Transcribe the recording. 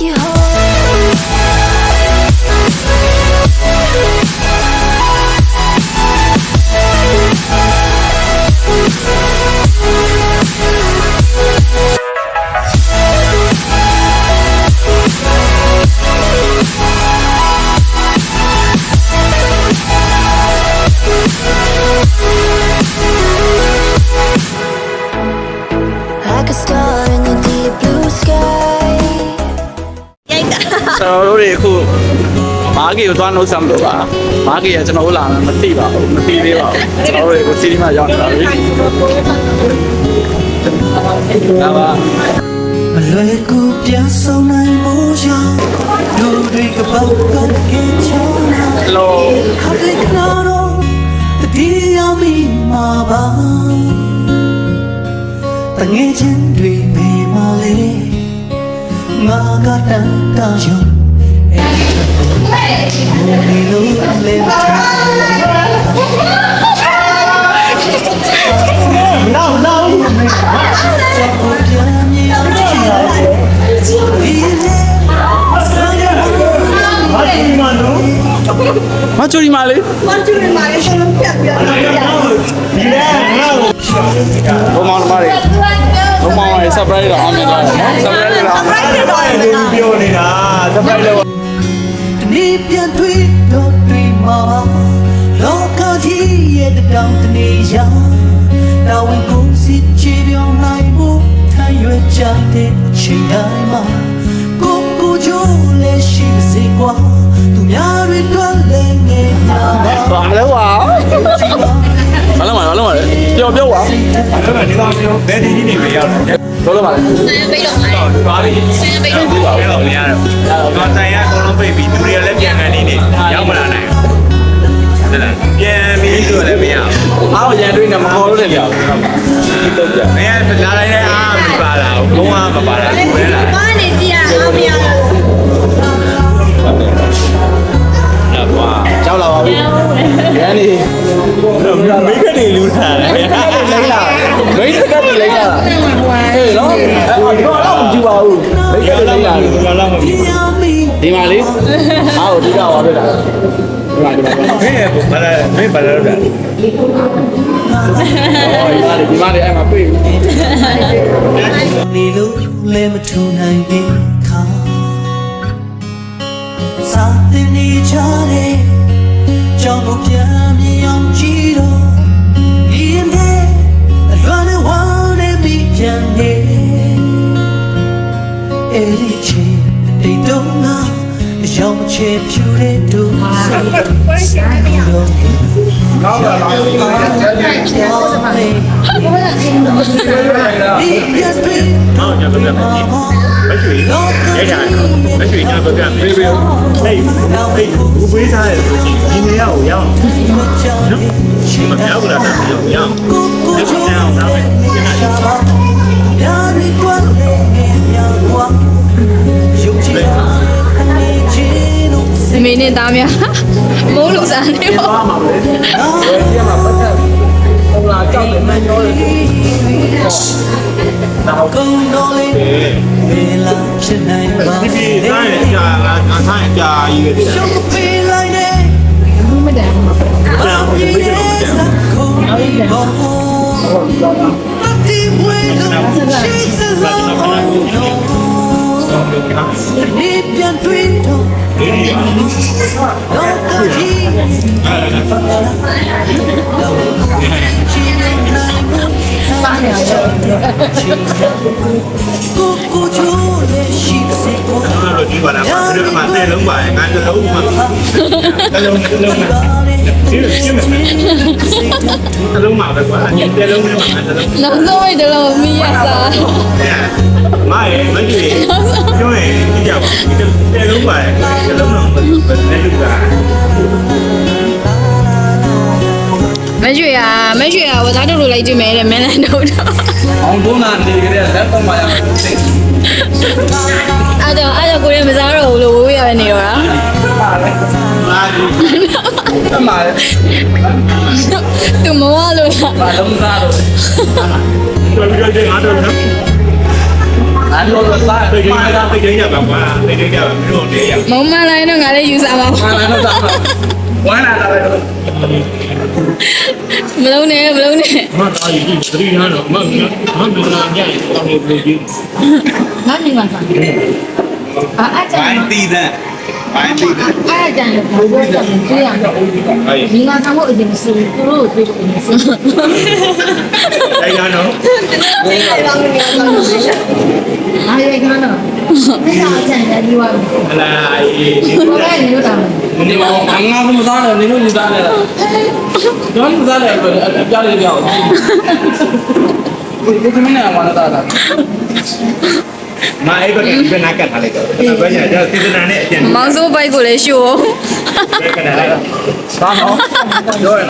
you home. ကျွန်တော်တို့တွေအခုမားကီကိုသွားနှုတ်ဆက်မလို့ပါမားကီကကျွန်တော်တို့လာမှမသိပါဘူးမသိသေးပါဘူးကျွန်တော်တို့တွေကိုစီးရီးမှာရောက်နေတာလေဒါပါမလွယ်ကူပြန်ဆုံးနိုင်မှုကြောင့်လူတွေကပောက်ကကင်းချောနာလောခတ်တဲ့ခနာတော့တတိယမိမှာပါတငယ်ချင်းတွေမေးမလေးငါကတန်တာယုံအဲ့ဒီလိုလေး မထားနောက်နောက်ချက်ကိုပြန်မြင်အောင်ကြည့်ရတယ်ဒီလေဆရာကဘာဒီမနုမချူရီမာလေးမကျူနေမှာလေရှင်လုံးပြပြပြပြဘုံမောင်နှမတွေဘုံမောင်ရဲ့ surprise တော့အောင်မြင်သွားတယ်နော် surprise တော့အောင်မြင်ရိုက်တော့တယ်လားပြောနေတာသမိုင်းလောတ နေ့ပြန်တွေ့တော့တွေ့မှာပါလောကကြီးရဲ့တောင်တနေရာတော်ဝင်ကိုစစ်ချေပြောင်းနိုင်မှုထမ်းရွက်ကြတဲ့ချိန်တိုင်းမှာကိုကိုချိုးလည်းရှိစေကွာသူများတွေတွေ့လည်းငယ်တာပါဘာလဲဝါဘာလဲမဘာလဲ မပျော်ပျော်ဝါအဲ့ဒါဒီကောင်ပြောဘယ်ဒီကြီးနေမရောက်တယ်ဘယ်လိုပါလဲဆင်းပိတ်တော့မှာသွားပြီဆင်းပိတ်တော့ပါဘူးမရတော့တော့တိုင်ရအကုန်လုံးပိတ်ပြီးသူတွေကလည်းပြန်ကန်နေနေရောက်မလာနိုင်ဘူးဟုတ်လားပြန်ပြီးဆိုလည်းမရဘူးအားရန်တွင်းနဲ့မခေါ်လို့လည်းမရဘူးဒီတော့ပြမင်းကလာတိုင်းလည်းအားမပါလာဘူးဘုံအားမပါလာဘူးပဲလားဘာနေကြည့်ရအောင်မရဘူးရပါကြောက်လာပါပြီရန်နေ မိခက်တွေလူစားတယ်လိမ့်လာမိတ်စကတ်လိမ့်လာဟေးနော်အဲ့တော့တော့မကြည့်ပါဘူးမိတ်ကလိမ့်လာဘာလို့မဒီပြီးယာမီဒီမှာလေအားကိုတိကျပါပဲလားဒီမှာဒီမှာမင်းဘာလဲမင်းဘာလဲတော့ဟောဒီမှာလေဒီမှာလေအဲ့မှာတွေ့ပြီနေလို့လည်းမထူနိုင်သေးခါစာတင်နေကြတဲ့ကြောင့်ကိုပြန် ရောင်ချေဖြူတဲ့တို့စိတ်တော့ကောင်းပါလားဒီမှာကျန်နေဒီရတွေ့ဟောကျွန် စမင်းနဲ့သားများမိုးလူစားနေပေါ့ပါမှာပဲဒီမှာပတ်သက်ဟိုလာကြောက်တယ်မန်ရောတယ်ကုန်းတော်လေးမေလာဖြစ်နိုင်ပါဒီပြည်တိုင်းကြာအထိုင်ကြာကြီးပဲရှုံးပေးလိုက်တဲ့ဘူးမတန်ဘူးဘာဖြစ်လဲစခုံးဘောအတိဝဲလို့ရှိစလုံးဒီပြန်တွေ့တော့လောကကြီးကိုကိုချိုးလေးရှိစေ ကိုလို့ဒီပါလားဘာလို့မှတဲ့လုံးပါငါတလုံးမှတလုံးတလုံးမှဒီလိုရှင်းမယ်တလုံးမှပဲကွာတလုံးနဲ့မှတလုံးနောက်ဆုံးရတဲ့လို့မီးရစားမရဲ့မကြီးပြောရင်ကြည့် ကြပါတလုံးပါတလုံးတော့ဘယ်နဲ့လူကမရွှေရမရွှေရဝသားတို့လိုလိုက်ကြည့်မယ်တဲ့မင်းလည်းတို့တော့အောင်တွန်းလာနေကြတဲ့လက်တော့မှရမယ်သိအဲ့တော့အဲ့တော့ကိုရမစားတော့ဘူးလို့ဝေးရပဲနေတော့တာမာဒီအမှားလေသူမဝလို့လားဘာလုံးစားတော့တော်ပြီးတော့ငါတို့နော် အဲ့လိုစားသိတယ်ကြတာသိကြရပါကွာသိကြရပါမလို့တည်းရမုံမလိုင်းတော့ငါလည်းယူစားပါဘူးဘာလဲတော့စားဝမ်းလာတာပဲမလုံးနဲ့မလုံးနဲ့မတော်ကြီးသတိရတော့မမမမနာကြရင်တောင်းလို့ကြည့်ငါနေမှာစားအာအကြံဘိုင်းတီးတဲ့ဘိုင်းတီးတဲ့အားကြံလို့ပြောကြတယ်ကြည့်ရအောင်ဟေးဒီငါဆောင်ဖို့အရင်ဆိုသူတို့ကိုတွေ့ဖို့အရင်ဆိုအဲ့ရတော့စိတ်လိုက်ပါလို့ပြောလို့ရှိတယ်ငါရိုက်ခ န်းတော့အဲ့ဒါအချန်လည်းပြီးသွားပြီဟလာအေးဘာလဲနေလို့တာမနေမောငါငါမစားနဲ့နင်တို့ညီစားနဲ့လားကျွန်တော်မစားနဲ့အပြားလေးပြောင်းဒီကမင်းနဲ့မနတာတာမအဲ့တော့ဒီကနာကတ်ထားလိုက်တော့ဘယ်ညာကျစေတနာနဲ့အပြန်မောင်စိုးဘိုက်ကိုလည်းရှို့ကတ်ထားလိုက်ဒါနော်ပြောရ